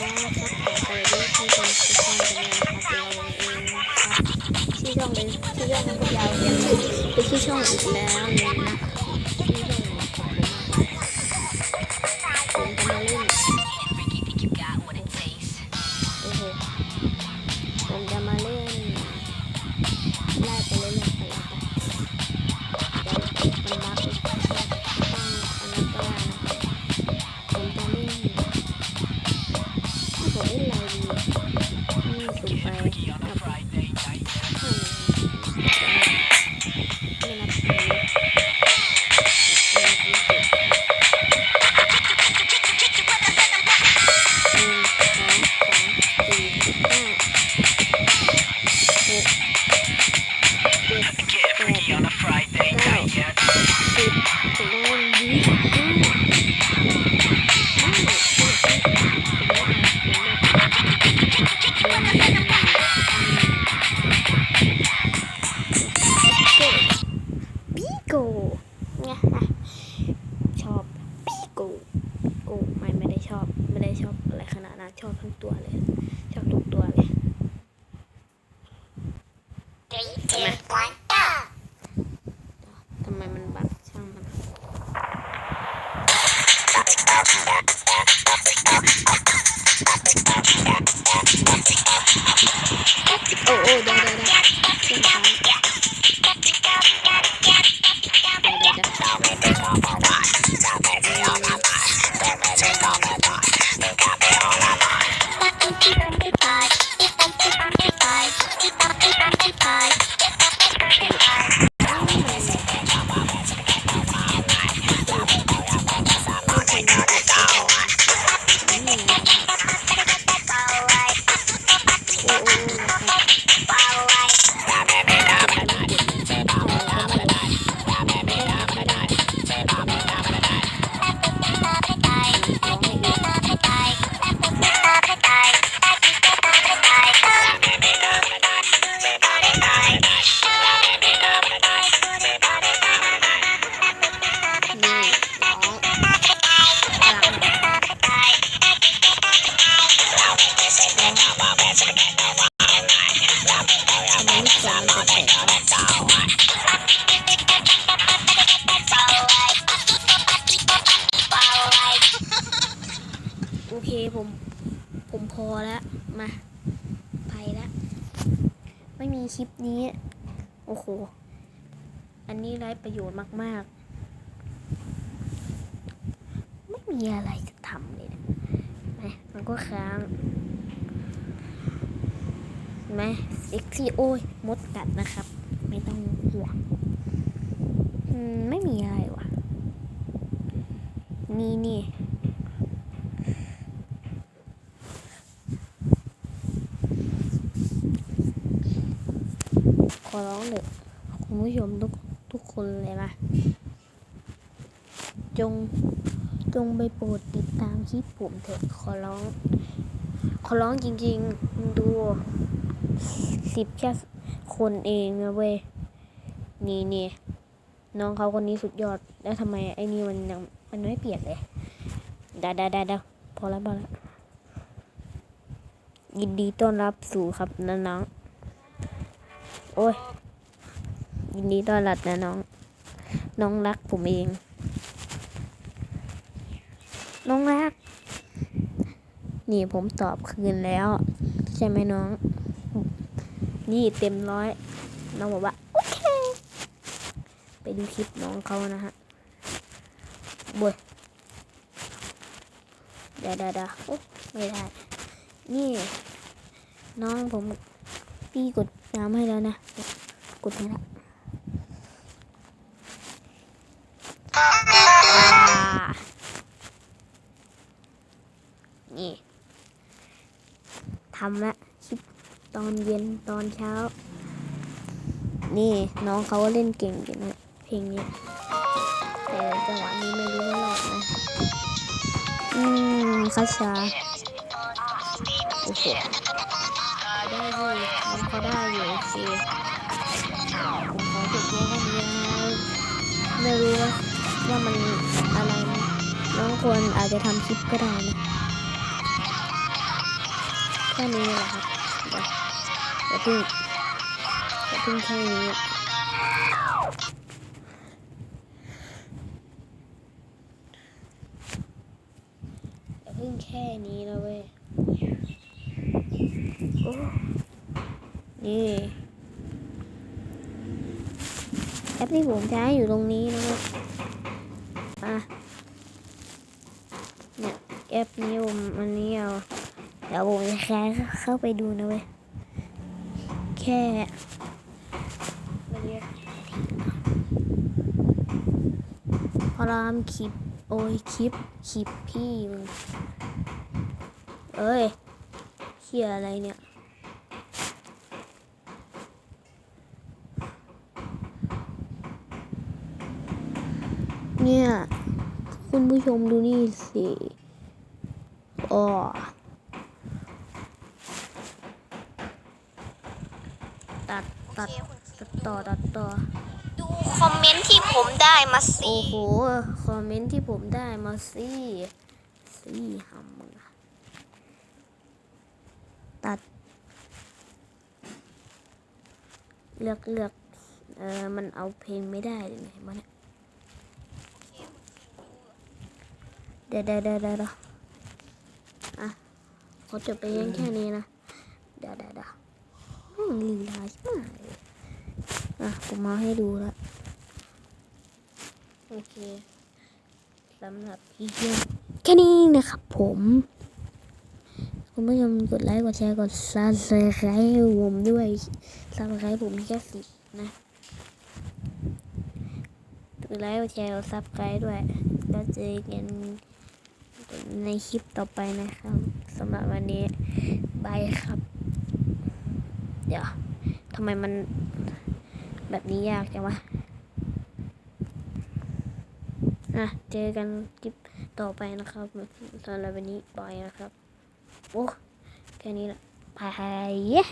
นะครับผมสวัสดีที่ชมทุกท่านกันเลยนะครับเราเองครับชื่อช่องเป็นชื่อช่องมันก็ยาวเป็นไปชื่อช่องอีกแล้วนะครับ ชอบปีโก้โก้ไม่ไม่ได้ชอบ ไม่ได้ชอบอะไรขนาดนั้นชอบทั้งตัวเลย oh, oh, oh. เคผมผมพอแล้ว มา ไปแล้ว ไม่มีคลิปนี้ โอ้โห อันนี้ไร้ประโยชน์มาก ๆ ไม่มีอะไรจะทำเลยนี่ยแหมมันก็ค้างไหมเซ็กซี่โอ้ย มดกัดนะครับ ไม่ต้องห่วงไม่มีอะไรวะนี่นี่ ข อร้องเถอะคุณผู้ชมทุกทุกคนเลยนะจงจงไปโปรดติดตามคลิปผมเถอะขอร้อง ขอร้องจริงๆดูสิบแค่คนเองนะเว้ยนี่นี่น้องเขาคนนี้สุดยอด แล้วทำไมไอ้นี่มันยังมันไม่เปลี่ยนเลยได้ได้ได้ได้พอแล้วพอแล้วยินดีต้อนรับสู่ครับน้อง โอ้ยยินดีต้อนรับนะน้อง น้องรักผมเอง น้องรัก นี่ผมตอบคืนแล้ว ใช่ไหมน้อง นี่เต็มร้อย น้องบอกว่าโอเค ไปดูคลิปน้องเขานะฮะบวยเดี๋ยวเดี๋ยวเดี๋ยวโอ๊ะไม่ได้ นี่ น้องผมพี่กด น้ำให้แล้วนะ กดให้แล้วนี่ทำละคลิปตอนเย็นตอนเช้า นี่น้องเขาก็เล่นเก่งอยู่นะเพลงนี้แต่จังหวะนี้ไม่รู้ไม่รอดนะ อืมคาชาโอ้โหได้อยู่น้อง เขาได้อยู่โอเคผมขอจบเพียงแค่นี้นะครับไม่รู้ว่าว่ามันอะไรนะน้องควรอาจจะทำคลิปก็ได้นะแค่นี้แหละครับเดี๋ยวอย่าเพิ่งอย่าเพิ่งแค่นี้เพิ่งแค่นี้นะเว้ยโอ้ นี่แอปที่ผมใช้อยู่ตรงนี้นะเว้ยอะเนี่ยแอปนี้ผมอันนี้เอาเดี๋ยวผมจะแค่เข้าไปดูนะเว้ยแค่พอรามคลิป โอ้ยคลิปคลิปพี่มึงเอ้ยเขียอะไรเนี่ย เนี่ย คุณผู้ชมดูนี่สิอ๋อตัดตัดตัดต่อตัดต่อดูคอมเมนต์ที่ผมได้มาสิโอ้โหคอมเมนต์ที่ผมได้มาสิสิหำมึงอะตัด เลือกเลือกเออมันเอาเพลงไม่ได้เลยไงมันย เดี๋ยวเดี๋ยวเดี๋ยวเดี๋ยวอะขอจบไปยังแค่นี้นะ เดี๋ยวเดี๋ยวเดี๋ยวแม่งลีลาชิบหายเลยอะผมมาให้ดูแล้วโอเคสำหรับพี่เที่ยงแค่นี้นะครับผม คุณผู้ชมกดไลค์กดแชร์กดซับสไครต์ผมด้วยซับสไครต์ผมมีแค่สิบนะกดไลค์กดแชร์กดซับสไครต์ด้วยแล้วเจอกัน ในคลิปต่อไปนะครับสำหรับวันนี้บายครับ เดี๋ยวทำไมมันแบบนี้ยากจังวะอะเจอกันคลิปต่อไปนะครับสำหรับวันนี้บายนะครับ โอ้แค่นี้แหละบายเย้